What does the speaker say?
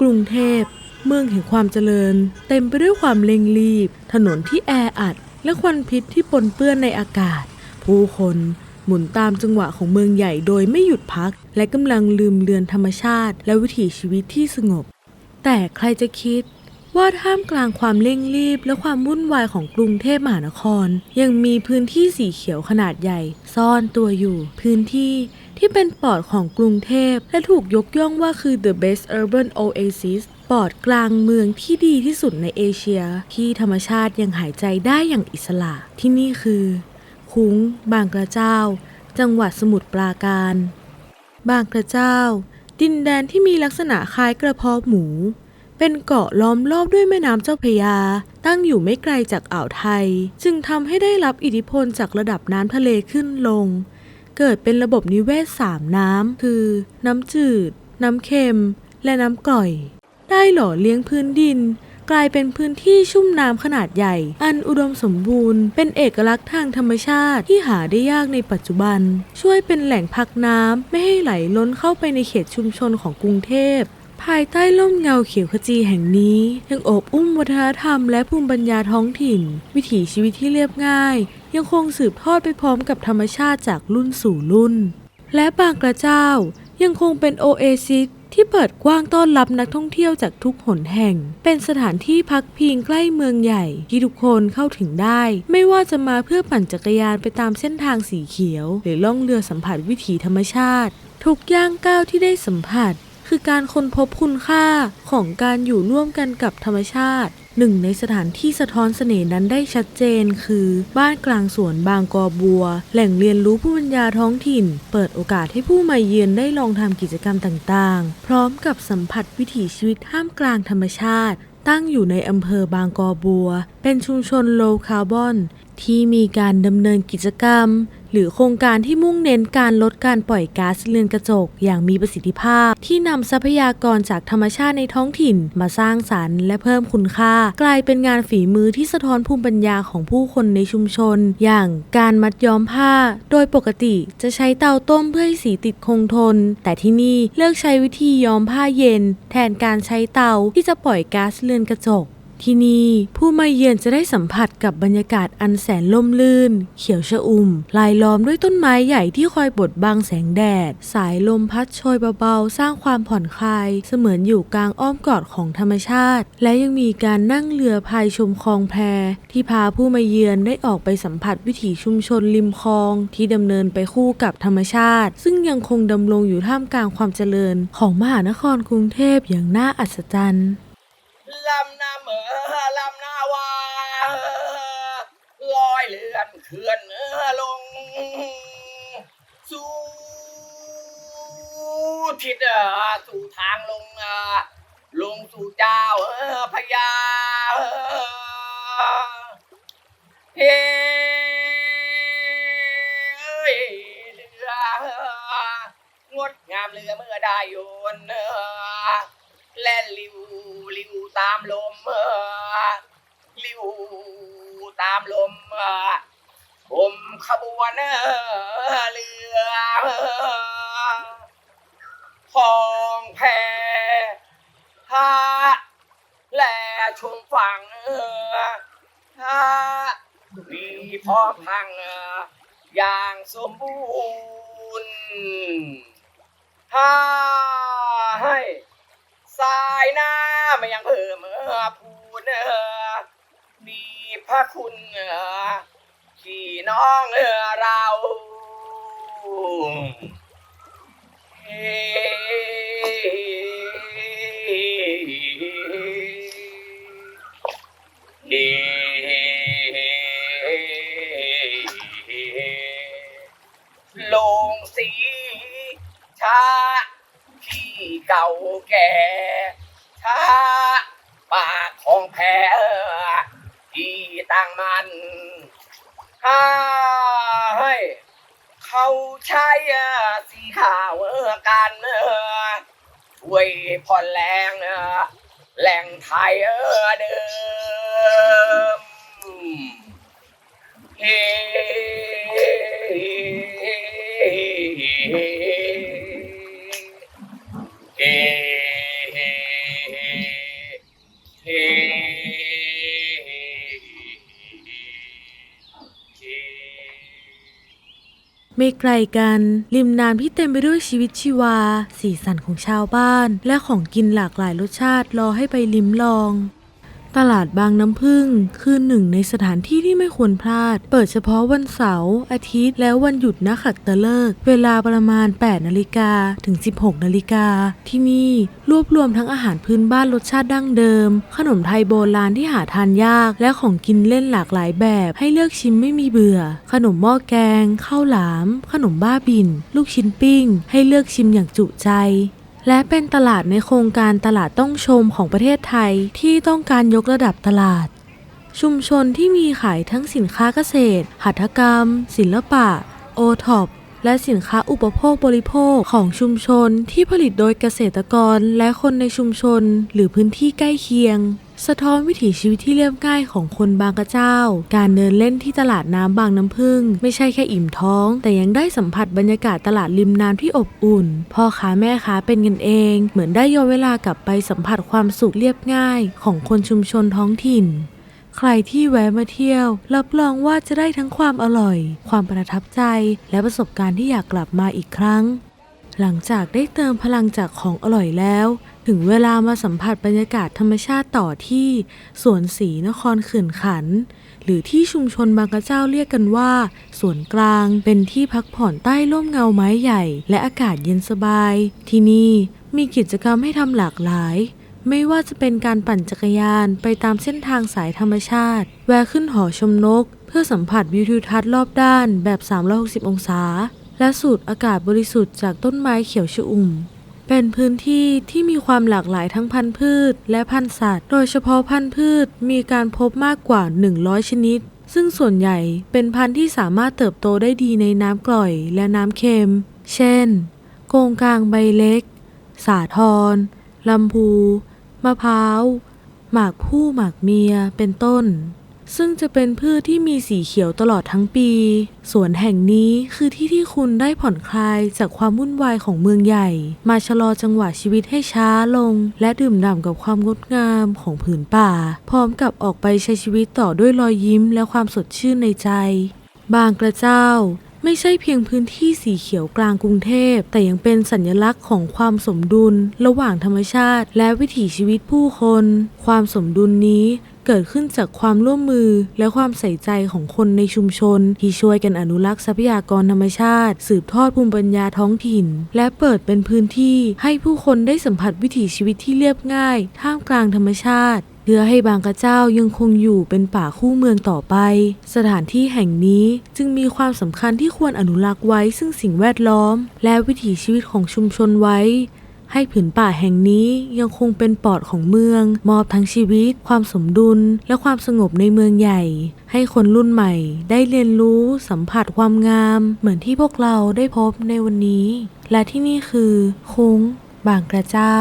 กรุงเทพ เมืองแห่งความเจริญ เต็มไปด้วยความเร่งรีบ ถนนที่แออัด และควันพิษที่ปนเปื้อนในอากาศ ผู้คนหมุนตามจังหวะของเมืองใหญ่โดยไม่หยุดพัก และกำลังลืมเลือนธรรมชาติ และวิถีชีวิตที่สงบ แต่ใครจะคิดว่าท่ามกลางความเร่งรีบและความวุ่นวายของกรุงเทพมหานคร ยังมีพื้นที่สีเขียวขนาดใหญ่ ซ่อนตัวอยู่ พื้นที่ ที่เป็นปอดของกรุงเทพ และถูกยกย่องว่าคือ the best urban oasis ปอดกลางเมืองที่ดีที่สุดในเอเชีย ที่ธรรมชาติยังหายใจได้อย่างอิสระ ที่นี่คือ คุ้ง บางกระเจ้า จังหวัดสมุทรปราการ บางกระเจ้า ดินแดนที่มีลักษณะคล้ายกระเพาะหมู เป็นเกาะล้อมรอบด้วยแม่น้ำเจ้าพระยา ตั้งอยู่ไม่ไกลจากอ่าวไทย จึงทำให้ได้รับอิทธิพลจากระดับน้ำทะเลขึ้นลง เกิดเป็นระบบนิเวศสามน้ำ คือ น้ำจืด น้ำเค็ม และน้ำก่อย ได้หล่อเลี้ยงพื้นดิน กลายเป็นพื้นที่ชุ่มน้ำขนาดใหญ่ อันอุดมสมบูรณ์ เป็นเอกลักษณ์ทางธรรมชาติที่หาได้ยากในปัจจุบัน ช่วยเป็นแหล่งพักน้ำไม่ให้ไหลล้นเข้าไปในเขตชุมชนของกรุงเทพ ภายใต้ร่มเงาเขียวขจีแห่งนี้ยังโอบอุ้มวัฒนธรรมและภูมิปัญญาท้องถิ่น วิถีชีวิตที่เรียบง่าย ยังคงสืบทอดไปพร้อมกับธรรมชาติจากรุ่นสู่รุ่น และบางกระเจ้ายังคงเป็นโอเอซิสที่เปิดกว้างต้อนรับนักท่องเที่ยวจากทุกหนแห่ง เป็นสถานที่พักพิงใกล้เมืองใหญ่ ที่ทุกคนเข้าถึงได้ ไม่ว่าจะมาเพื่อปั่นจักรยานไปตามเส้นทางสีเขียว หรือล่องเรือสัมผัสวิถีธรรมชาติ ทุกย่างก้าวที่ได้สัมผัส คือการค้นพบคุณค่าของการอยู่ร่วมกันกับธรรมชาติ หนึ่งในสถานที่สะท้อนเสน่ห์นั้นได้ชัดเจนคือ บ้านกลางสวนบางกอบัว แหล่งเรียนรู้ผู้ปัญญาท้องถิ่น เปิดโอกาสให้ผู้มาเยือนได้ลองทำกิจกรรมต่างๆ พร้อมกับสัมผัสวิถีชีวิตท่ามกลางธรรมชาติ ตั้งอยู่ในอำเภอบางกอบัว เป็นชุมชนโลคาร์บอน ที่มีการดำเนินกิจกรรม หรือโครงการที่มุ่งเน้นการลดการปล่อยก๊าซเรือนกระจกอย่างมีประสิทธิภาพ ที่นำทรัพยากรจากธรรมชาติในท้องถิ่นมาสร้างสรรค์และเพิ่มคุณค่า กลายเป็นงานฝีมือที่สะท้อนภูมิปัญญาของผู้คนในชุมชน อย่างการมัดย้อมผ้า โดยปกติจะใช้เตาต้มเพื่อให้สีติดคงทน แต่ที่นี่เลือกใช้วิธีย้อมผ้าเย็น แทนการใช้เตาที่จะปล่อยก๊าซเรือนกระจก ที่นี่ผู้มาเยือนจะได้สัมผัสกับบรรยากาศอันแสนล่มลื่น เขียวชอุ่ม ลายล้อมด้วยต้นไม้ใหญ่ที่คอยบดบังแสงแดด สายลมพัดโชยเบาๆ สร้างความผ่อนคลาย เสมือนอยู่กลางอ้อมกอดของธรรมชาติ และยังมีการนั่งเรือพายชมคลองแพที่พาผู้มาเยือนได้ออกไปสัมผัสวิถีชุมชนริมคลอง ที่ดำเนินไปคู่กับธรรมชาติ ซึ่งยังคงดำรงอยู่ท่ามกลางความเจริญ ของมหานครกรุงเทพอย่างน่าอัศจรรย์ ลำน้ำเออลำนาวาลอยเลื่อนเคลื่อนเออลง สู่ทิศเออสู่ทางลงเออลงสู่เจ้าเออพญาเฮ้ยเรืองดงามเรือเมื่อได้โยนเออ แล่นลิวลิวตามลมลิวตามลมผมขบวนเรือเออคลองแพฮาแลชมฝั่งฮามีพร้อมพังอออย่างสมบูรณ์ฮ่าให้ สายหน้าไม่ยังเพิ่มเออพูนเออมีพระคุณเออพี่น้องเออเราเฮ้เฮ้ลงสีชา เก่าแก่ช้าปากของแพ้ที่ตั้งมันให้เขาใช้สีขาวกันช่วยผ่อนแรงแหล่งไทยเดิมเฮ ไกลกัน ริมน้ำที่เต็มไปด้วยชีวิตชีวา สีสันของชาวบ้าน และของกินหลากหลายรสชาติรอให้ไปลิ้มลอง ตลาดบางน้ำพึ่งคือหนึ่งในสถานที่ที่ไม่ควรพลาด เปิดเฉพาะวันเสาร์อาทิตย์ และวันหยุดนักขัตฤกษ์เวลาประมาณ 8 นาฬิกาถึง 16 นาฬิกา ที่นี่รวบรวมทั้งอาหารพื้นบ้านรสชาติดั้งเดิม ขนมไทยโบราณที่หาทานยาก และของกินเล่นหลากหลายแบบ ให้เลือกชิมไม่มีเบื่อ ขนมหม้อแกงข้าวหลาม ขนมบ้าบิน ลูกชิ้นปิ้ง ให้เลือกชิมอย่างจุใจ และเป็นตลาดในโครงการตลาดต้องชมของประเทศไทยที่ต้องการยกระดับตลาด ชุมชนที่มีขายทั้งสินค้าเกษตร หัตถกรรม ศิลปะ โอท็อปและสินค้าอุปโภคบริโภคของชุมชนที่ผลิตโดยเกษตรกรและคนในชุมชนหรือพื้นที่ใกล้เคียง สะท้อนวิถีชีวิตที่เรียบง่ายของคนบางกระเจ้า การเดินเล่นที่ตลาดน้ำบางน้ำพึ่ง ไม่ใช่แค่อิ่มท้อง แต่ยังได้สัมผัสบรรยากาศตลาดริมน้ำที่อบอุ่น พ่อค้าแม่ค้าเป็นกันเอง เหมือนได้ย้อนเวลากลับไปสัมผัสความสุขเรียบง่าย ของคนชุมชนท้องถิ่น ใครที่แวะมาเที่ยว รับรองว่าจะได้ทั้งความอร่อย ความประทับใจ และประสบการณ์ที่อยากกลับมาอีกครั้ง หลังจากได้เติมพลังจากของอร่อยแล้ว ถึงเวลามาสัมผัสบรรยากาศธรรมชาติต่อที่สวนศรีนครเขื่อนขัน หรือที่ชุมชนบางกระเจ้าเรียกกันว่า สวนกลางเป็นที่พักผ่อนใต้ร่มเงาไม้ใหญ่ และอากาศเย็นสบาย ที่นี่มีกิจกรรมให้ทำหลากหลายไม่ว่าจะเป็นการปั่นจักรยานไปตามเส้นทางสายธรรมชาติ แวะขึ้นหอชมนก เพื่อสัมผัสวิวทิวทัศน์รอบด้านแบบ 360 องศา และสูดอากาศบริสุทธิ์จากต้นไม้เขียวชอุ่ม เป็นพื้นที่ที่มีความหลากหลายทั้งพันธุ์พืช และพันธุ์สัตว์ โดยเฉพาะพันธุ์พืชมีการพบมากกว่า 100 ชนิด ซึ่งส่วนใหญ่เป็นพันธุ์ที่สามารถเติบโตได้ดีในน้ำกร่อยและน้ำเค็ม เช่น โกงกลางใบเล็ก สาทรลำพู มะพร้าว หมากผู้หมากเมีย เป็นต้น ซึ่งจะเป็นพืชที่มีสีเขียวตลอดทั้งปี สวนแห่งนี้คือที่ที่คุณได้ผ่อนคลายจากความวุ่นวายของเมืองใหญ่ มาชะลอจังหวะชีวิตให้ช้าลง และดื่มด่ำกับความงดงามของผืนป่า พร้อมกับออกไปใช้ชีวิตต่อด้วยรอยยิ้มและความสดชื่นในใจ บางกระเจ้าไม่ใช่เพียงพื้นที่สีเขียวกลางกรุงเทพ แต่ยังเป็นสัญลักษณ์ของความสมดุล ระหว่างธรรมชาติ และวิถีชีวิตผู้คน ความสมดุลนี้ เกิดขึ้นจากความร่วมมือและความใส่ใจของคนในชุมชน ที่ช่วยกันอนุรักษ์ทรัพยากรธรรมชาติ สืบทอดภูมิปัญญาท้องถิ่น และเปิดเป็นพื้นที่ให้ผู้คนได้สัมผัสวิถีชีวิตที่เรียบง่าย ท่ามกลางธรรมชาติเพื่อให้บางกระเจ้ายังคงอยู่เป็นป่าคู่เมืองต่อไป สถานที่แห่งนี้จึงมีความสำคัญที่ควรอนุรักษ์ไว้ซึ่งสิ่งแวดล้อม และวิถีชีวิตของชุมชนไว้ ให้ผืนป่าแห่งนี้ยังคงเป็นปอดของเมือง มอบทั้งชีวิต ความสมดุล และความสงบในเมืองใหญ่ ให้คนรุ่นใหม่ได้เรียนรู้สัมผัสความงาม เหมือนที่พวกเราได้พบในวันนี้ และที่นี่คือ คุ้ง บางกระเจ้า